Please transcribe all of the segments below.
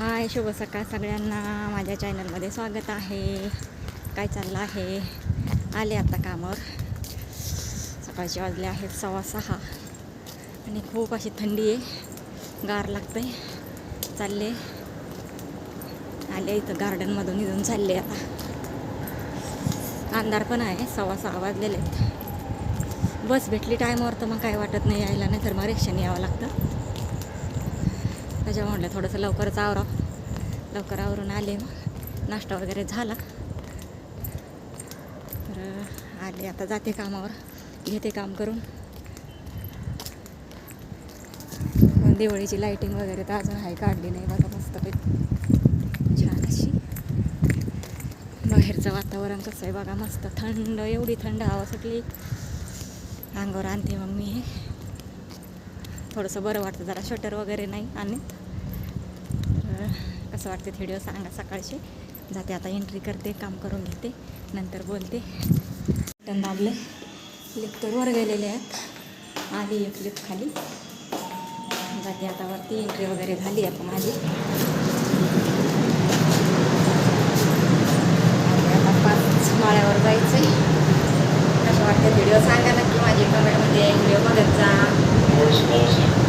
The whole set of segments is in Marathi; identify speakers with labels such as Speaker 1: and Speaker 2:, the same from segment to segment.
Speaker 1: हाय शुभ सकाळ सगळ्यांना. माझ्या चॅनलमध्ये स्वागत आहे. काय चाललं आहे? आले आता कामावर सकाळचे वाजले आहेत सव्वा सहा. आणि खूप अशी थंडी आहे. गार लागते चालले. आले इथं गार्डनमधून इथून चालले आता. अंधार पण आहे. सव्वा सहा वाजलेले आहेत. बस भेटली टायमावर तर मग काय वाटत नाही यायला नाही तर मग रिक्षाने यावं लागतं. त्याच्या म्हटलं थोडंसं लवकरच आवरा लवकर आवरून आले मग. नाश्ता वगैरे झाला. तर आले आता जाते कामावर. घेते काम करून. दिवाळीची लाईटिंग वगैरे तर अजून आहे काढली नाही बघा मस्तपैकी. छान अशी. बाहेरचं वातावरण कसं आहे बघा मस्त थंड एवढी थंड हवा सुटली. अंगावर आणते मग मी. हे थोडंसं बरं वाटतं जरा शटर वगैरे नाही आणि तर कसं वाटते व्हिडिओ सांगा सकाळची. जाते आता एंट्री करते काम करून घेते नंतर बोलते. बटन दाबले लिफ्ट वर गेलेले आहेत. आली एक लिफ्ट खाली. जाते आता वरती एंट्री वगैरे झाली आता माझी. आता पाच माळ्यावर जायचं आहे कसं वाटतं व्हिडिओ सांगा नक्की माझी कमेंटमध्ये व्हिडिओ बघत जा. course also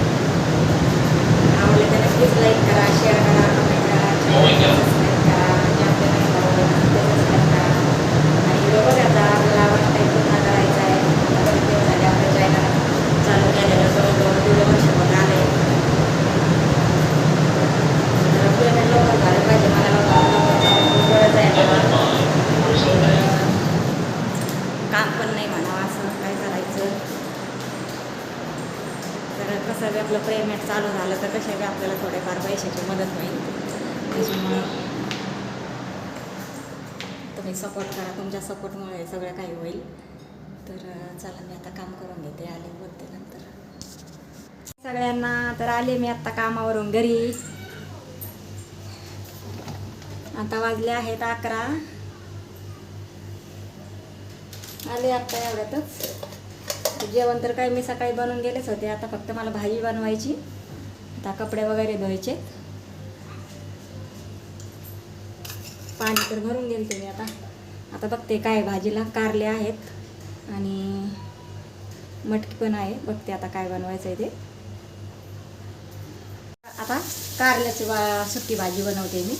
Speaker 1: आपलं पेमेंट चालू झालं तर कशा बी आपल्याला थोडेफार पैशाची मदत होईल? त्याच्यामुळं तुम्ही सपोर्ट करा. तुमच्या सपोर्टमुळे सगळं काही होईल. तर चला मी आता काम करून घेते आले बोलते नंतर. सगळ्यांना तर आले मी आत्ता कामावरून घरी. आता वाजले आहेत अकरा. आले आत्ता एवढ्यातच. जेवण तर काय मी सकाळी बनवून गेलेच होते. आता फक्त मला भाजी बनवायची. आता कपडे वगैरे धुवायचे. पाणी तर भरून गेले तुम्ही आता. आता बघते काय भाजीला कारले आहेत आणि मटकी पण आहे. बघते आता काय बनवायचं आहे ते. आता कारल्याची बा सुकी भाजी बनवते मी.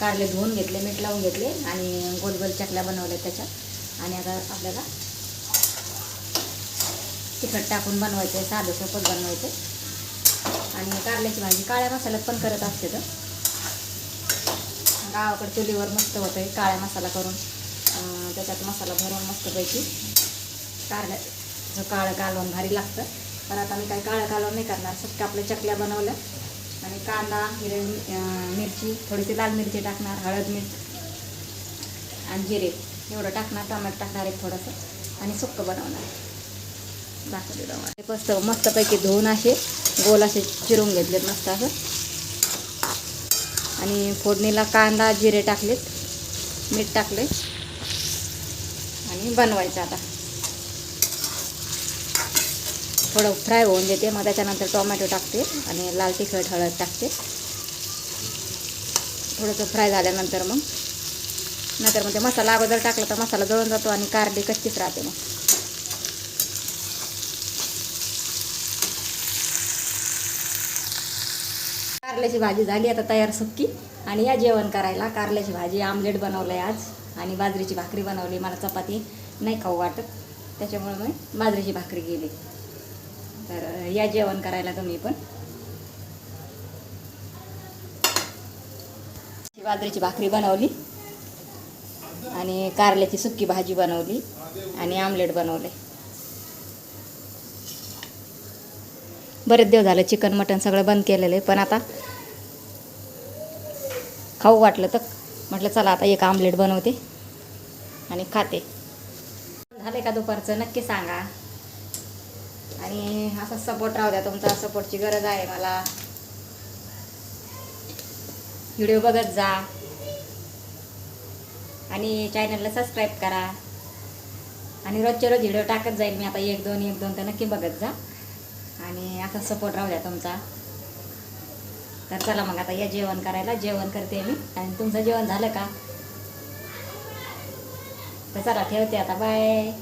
Speaker 1: कारले धुवून घेतले मीठ लावून घेतले आणि गोल गोल चकल्या बनवल्या त्याच्यात. आणि आता आपल्याला तिखट टाकून बनवायचं आहे साधं सोपंच बनवायचं आणि कारल्याची भाजी काळ्या मसाल्यात पण करत असते तर. गावाकडे चुलीवर मस्त होतं आहे काळ्या मसाला करून. त्याच्यात मसाला भरून मस्तपैकी कारल्याचं काळं कालवण भारी लागतं. पण आता मी काही काळं कालवण नाही करणार सगळं आपल्या चकल्या बनवल्या. आणि कांदा हिरवी मिरची थोडीशी लाल मिरची टाकणार हळद मिरची आणि जिरे. एवढं टाकणार टमाट टाकणार एक थोडंसं. आणि सुक्क बनवणार. दाखवले हे मस्त मस्तपैकी धुवून असे गोल असे चिरून घेतलेत मस्त असं. आणि फोडणीला कांदा जिरे टाकलेत. मीठ टाकले आणि बनवायचं आता. थोडं फ्राय होऊन देते. मग त्याच्यानंतर टोमॅटो टाकते आणि लाल तिखट हळद टाकते. थोडंसं फ्राय झाल्यानंतर मग. नंतर मग ते मसाला अगोदर टाकला तर मसाला जळून जातो आणि कारली कच्चीच राहते मग. कारल्याची भाजी झाली आता तयार सुक्की. आणि या जेवण करायला कारल्याची भाजी आमलेट बनवलं आहे आज. आणि बाजरीची भाकरी बनवली मला चपाती नाही खाऊ वाटत. त्याच्यामुळे मी बाजरीची भाकरी गेली तर या जेवण करायला तुम्ही पण. बाजरीची भाकरी बनवली. आणि कारल्याची सुक्की भाजी बनवली. आणि आमलेट बनवले बरेच दिवस झालं चिकन मटन सगळं बंद केलेलं आहे पण आता खाऊ वाटलं तर म्हटलं चला आता एक आमलेट बनवते आणि खाते. झालं का दुपारचं? नक्की सांगा. आणि असा सपोर्ट राहू द्या तुमचा सपोर्टची गरज आहे मला. व्हिडिओ बघत जा. आणि चॅनलला सबस्क्राईब करा. आणि रोजच्या रोज व्हिडिओ टाकत जाईल मी आता एक दोन एक दोन तर नक्की बघत जा. आणि असा सपोर्ट राहू द्या तुमचा. तर चला मग आता या जेवण करायला. जेवण करते मी. आणि तुमचं जेवण झालं का? तर चला ठेवते आता. बाय